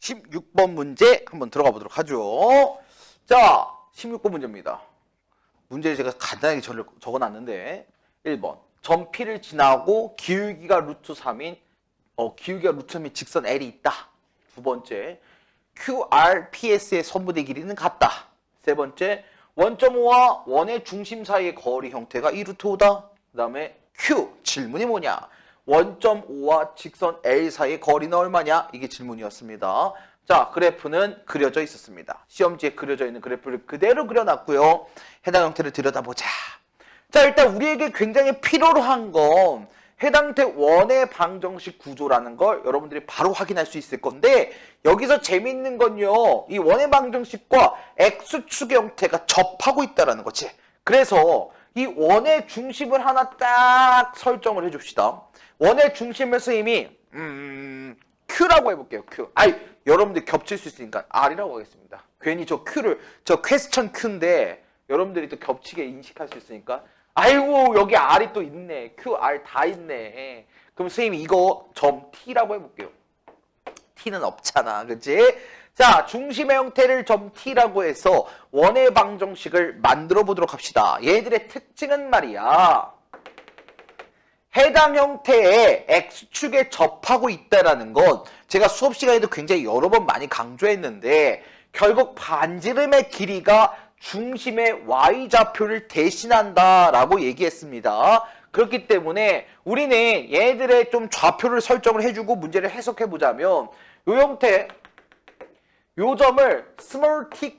16번 문제 한번 들어가 보도록 하죠. 자, 16번 문제입니다. 문제를 제가 간단하게 적- 적어놨는데 1번 점 P를 지나고 기울기가 루트 3인 어, 기울기가 루트 3인 직선 L이 있다. 두 번째 QRPS의 선분의 길이는 같다. 세 번째 원점5와 원의 중심 사이의 거리 형태가 2루트 5다. 그 다음에 Q 질문이 뭐냐? 원점 5와 직선 L 사이의 거리는 얼마냐? 이게 질문이었습니다. 자, 그래프는 그려져 있었습니다. 시험지에 그려져 있는 그래프를 그대로 그려놨고요. 해당 형태를 들여다보자. 자, 일단 우리에게 굉장히 필요로 한 건 해당태 원의 방정식 구조라는 걸 여러분들이 바로 확인할 수 있을 건데 여기서 재밌는 건요. 이 원의 방정식과 x축의 형태가 접하고 있다라는 거지. 그래서 이 원의 중심을 하나 딱 설정을 해줍시다. 원의 중심을 선생님이 음, Q라고 해볼게요. Q. 아이 여러분들 겹칠 수 있으니까 R이라고 하겠습니다. 괜히 저 Q를 저 퀘스천 Q인데 여러분들이 또 겹치게 인식할 수 있으니까 아이고 여기 R이 또 있네. Q, R 다 있네. 그럼 선생님이 이거 점 T라고 해볼게요. T는 없잖아. 그치? 자, 중심의 형태를 점 T라고 해서 원의 방정식을 만들어 보도록 합시다. 얘들의 특징은 말이야. 해당 형태의 X축에 접하고 있다라는 건 제가 수업 시간에도 굉장히 여러 번 많이 강조했는데 결국 반지름의 길이가 중심의 Y좌표를 대신한다라고 얘기했습니다. 그렇기 때문에 우리는 얘들의 좀 좌표를 설정을 해주고 문제를 해석해 보자면 이 형태 요 점을 small t,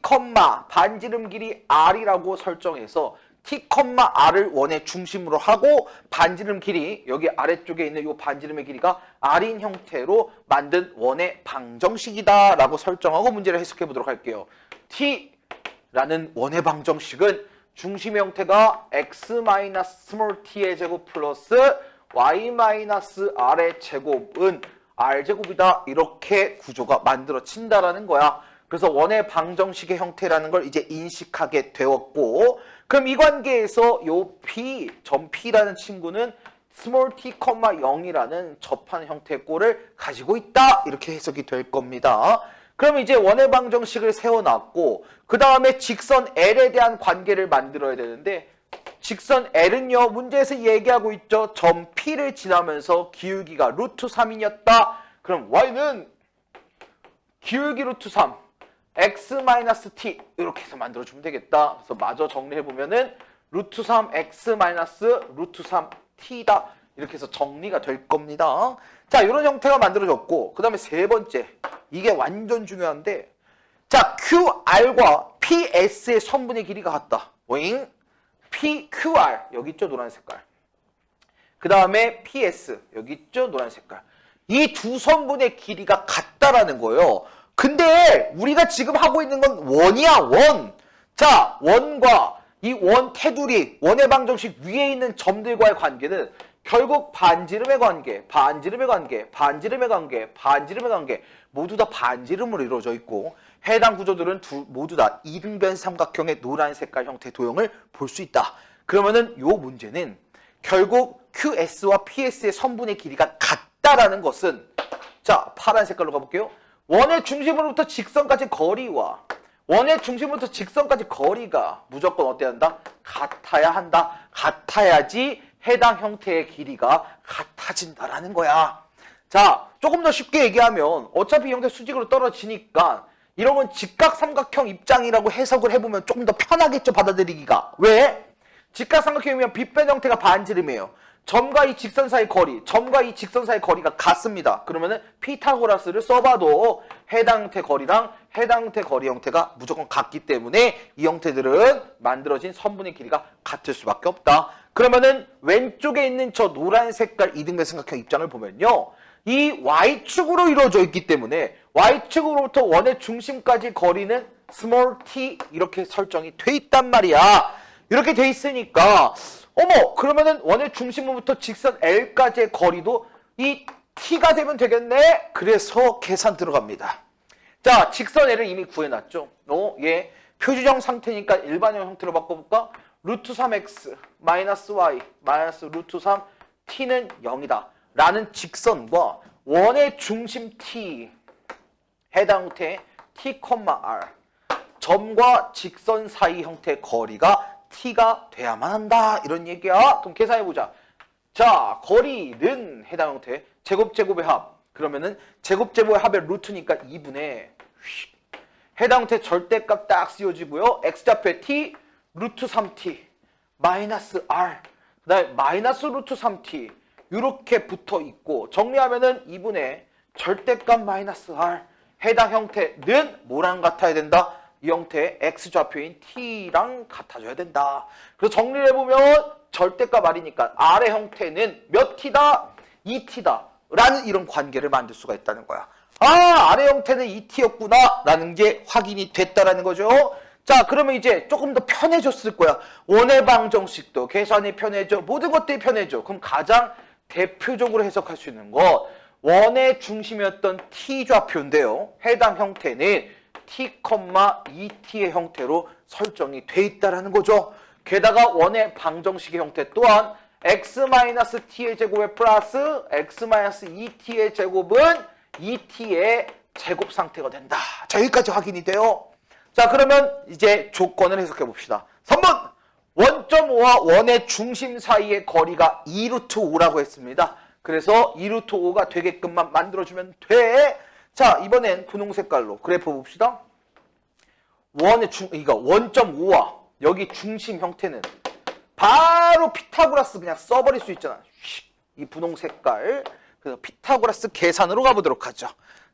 반지름 길이 r이라고 설정해서 t, r을 원의 중심으로 하고 반지름 길이 여기 아래쪽에 있는 요 반지름의 길이가 r인 형태로 만든 원의 방정식이다라고 설정하고 문제를 해석해 보도록 할게요. t라는 원의 방정식은 중심의 형태가 x small t의 제곱 플러스 y r의 제곱은 r제곱이다 이렇게 구조가 만들어진다라는 거야. 그래서 원의 방정식의 형태라는 걸 이제 인식하게 되었고 그럼 이 관계에서 요 p, 점 p라는 친구는 small t, 0이라는 접한 형태의 꼴을 가지고 있다 이렇게 해석이 될 겁니다. 그럼 이제 원의 방정식을 세워놨고 그 다음에 직선 L에 대한 관계를 만들어야 되는데 직선 L은요 문제에서 얘기하고 있죠. 점 P를 지나면서 기울기가 루트 3이었다. 그럼 Y는 기울기 루트 3 x-t 이렇게 해서 만들어주면 되겠다. 그래서 마저 정리해보면은 루트 3 x 루트 3 t다. 이렇게 해서 정리가 될 겁니다. 자 이런 형태가 만들어졌고 그 다음에 세 번째 이게 완전 중요한데 자 QR과 PS의 선분의 길이가 같다. 오잉 PQR 여기 있죠? 노란 색깔. 그 다음에 PS 여기 있죠? 노란 색깔. 이 두 선분의 길이가 같다라는 거예요. 근데 우리가 지금 하고 있는 건 원이야 원. 자 원과 이 원 테두리 원의 방정식 위에 있는 점들과의 관계는 결국 반지름의 관계, 반지름의 관계, 반지름의 관계, 반지름의 관계. 모두 다 반지름으로 이루어져 있고 해당 구조들은 두, 모두 다 이등변 삼각형의 노란 색깔 형태 도형을 볼 수 있다. 그러면은 요 문제는 결국 QS와 PS의 선분의 길이가 같다라는 것은 자 파란 색깔로 가볼게요. 원의 중심으로부터 직선까지 거리와 원의 중심부터 직선까지 거리가 무조건 어때야 한다? 같아야 한다. 같아야지 해당 형태의 길이가 같아진다라는 거야. 자, 조금 더 쉽게 얘기하면 어차피 이 형태 수직으로 떨어지니까 이런 건 직각 삼각형 입장이라고 해석을 해보면 조금 더 편하겠죠, 받아들이기가. 왜? 직각 삼각형이면 빗변 형태가 반지름이에요. 점과 이 직선 사이 거리, 점과 이 직선 사이 거리가 같습니다. 그러면은 피타고라스를 써봐도 해당 형태 거리랑 해당 형태 거리 형태가 무조건 같기 때문에 이 형태들은 만들어진 선분의 길이가 같을 수밖에 없다. 그러면은 왼쪽에 있는 저 노란 색깔 이등변 삼각형 입장을 보면요. 이 Y축으로 이루어져 있기 때문에 Y축으로부터 원의 중심까지 거리는 small t 이렇게 설정이 돼 있단 말이야. 이렇게 돼 있으니까 어머 그러면은 원의 중심부터 직선 L까지의 거리도 이 t가 되면 되겠네. 그래서 계산 들어갑니다. 자 직선 L을 이미 구해놨죠. 어, 얘 표준형 상태니까 일반형 형태로 바꿔볼까? 루트 3x 마이너스 y 마이너스 루트 3 t는 0이다. 라는 직선과 원의 중심 t 해당 형태 t, r 점과 직선 사이 형태의 거리가 t가 돼야만 한다 이런 얘기야. 그럼 계산해 보자. 자, 거리는 해당 형태 제곱 제곱의 합. 그러면은 제곱 제곱의 합의 루트니까 2분의 해당 형태 절대값 딱 씌워지고요. x좌표에 t 루트 3t 마이너스 r 그 다음에 마이너스 루트 3t 이렇게 붙어 있고 정리하면은 2분의 절대값 마이너스 r 해당 형태는 뭐랑 같아야 된다? 이 형태의 x좌표인 t랑 같아져야 된다. 그래서 정리를 해보면 절대값 r이니까 r의 형태는 몇 t다? 2t다. 라는 이런 관계를 만들 수가 있다는 거야. 아, 아래 형태는 2t였구나. 라는 게 확인이 됐다라는 거죠. 자, 그러면 이제 조금 더 편해졌을 거야. 원의 방정식도 계산이 편해져. 모든 것들이 편해져. 그럼 가장 대표적으로 해석할 수 있는 거 원의 중심이었던 t좌표인데요. 해당 형태는 t, 2t의 형태로 설정이 돼 있다라는 거죠. 게다가 원의 방정식의 형태 또한 x-t의 제곱에 플러스 x-2t의 제곱은 2t의 제곱 상태가 된다. 자, 여기까지 확인이 돼요. 자, 그러면 이제 조건을 해석해 봅시다. 3번! 원점5와 원의 중심 사이의 거리가 2루트 5라고 했습니다. 그래서 2루트 5가 되게끔만 만들어주면 돼. 자, 이번엔 분홍 색깔로 그래프 봅시다. 원의 중, 이거 원점 5와 여기 중심 형태는 바로 피타고라스 그냥 써버릴 수 있잖아. 휙, 이 분홍 색깔. 그래서 피타고라스 계산으로 가보도록 하죠.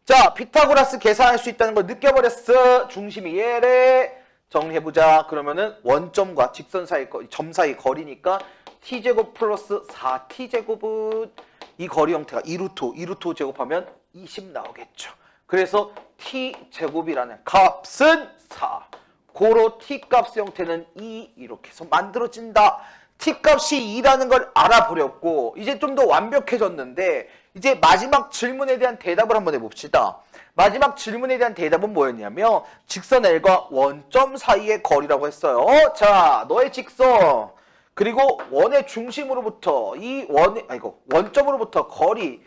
자, 피타고라스 계산할 수 있다는 걸 느껴버렸어. 중심이 얘래. 정리해보자. 그러면은 원점과 직선 사이, 거- 점 사이 거리니까 t제곱 플러스 4t제곱은 이 거리 형태가 2루트, 2루트 제곱하면 20 나오겠죠. 그래서 t제곱이라는 값은 4. 고로 t값 형태는 2 이렇게 해서 만들어진다. T값이 2라는 걸 알아버렸고 이제 좀 더 완벽해졌는데 이제 마지막 질문에 대한 대답을 한번 해봅시다. 마지막 질문에 대한 대답은 뭐였냐면 직선 L과 원점 사이의 거리라고 했어요. 자, 너의 직선 그리고 원의 중심으로부터 이 원의 아이고 원점으로부터 거리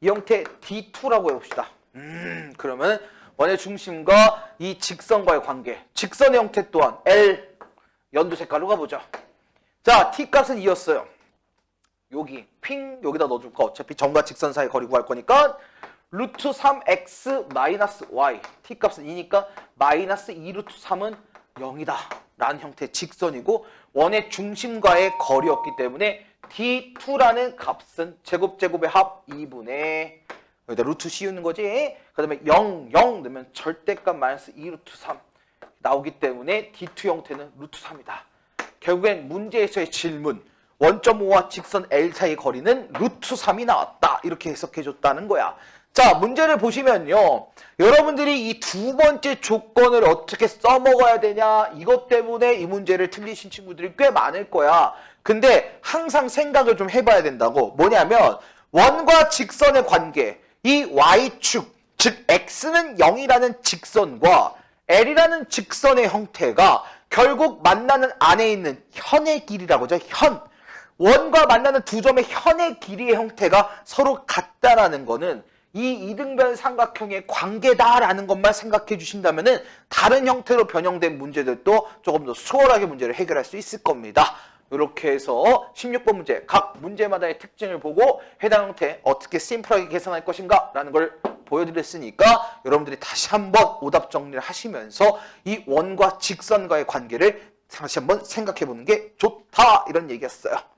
이 형태 D2라고 해봅시다. 음, 그러면 원의 중심과 이 직선과의 관계, 직선의 형태 또한 L 연두 색깔로 가보자. 자, t 값은 2였어요. 여기 핑 여기다 넣어줄까? 어차피 점과 직선 사이 거리 구할 거니까 루트 3x 마이너스 y t 값은 2니까 마이너스 2 루트 3은 0이다 라는 형태의 직선이고 원의 중심과의 거리였기 때문에 d2라는 값은 제곱 제곱의 합 2분의 여기다 루트 씌우는 거지 그 다음에 0, 0 넣으면 절대값 마이너스 2 루트 3 나오기 때문에 d2 형태는 루트 3이다 결국엔 문제에서의 질문 원점 5와 직선 L 사이 거리는 루트 3이 나왔다. 이렇게 해석해 줬다는 거야. 자, 문제를 보시면요. 여러분들이 이 두 번째 조건을 어떻게 써먹어야 되냐. 이것 때문에 이 문제를 틀리신 친구들이 꽤 많을 거야. 근데 항상 생각을 좀 해봐야 된다고. 뭐냐면 원과 직선의 관계. 이 Y축, 즉 X는 0이라는 직선과 L이라는 직선의 형태가 결국 만나는 안에 있는 현의 길이라고 하죠. 현. 원과 만나는 두 점의 현의 길이의 형태가 서로 같다라는 거는 이 이등변 삼각형의 관계다라는 것만 생각해 주신다면은 다른 형태로 변형된 문제들도 조금 더 수월하게 문제를 해결할 수 있을 겁니다. 이렇게 해서 16번 문제 각 문제마다의 특징을 보고 해당 형태 어떻게 심플하게 계산할 것인가 라는 걸 보여드렸으니까 여러분들이 다시 한번 오답 정리를 하시면서 이 원과 직선과의 관계를 다시 한번 생각해 보는 게 좋다 이런 얘기였어요.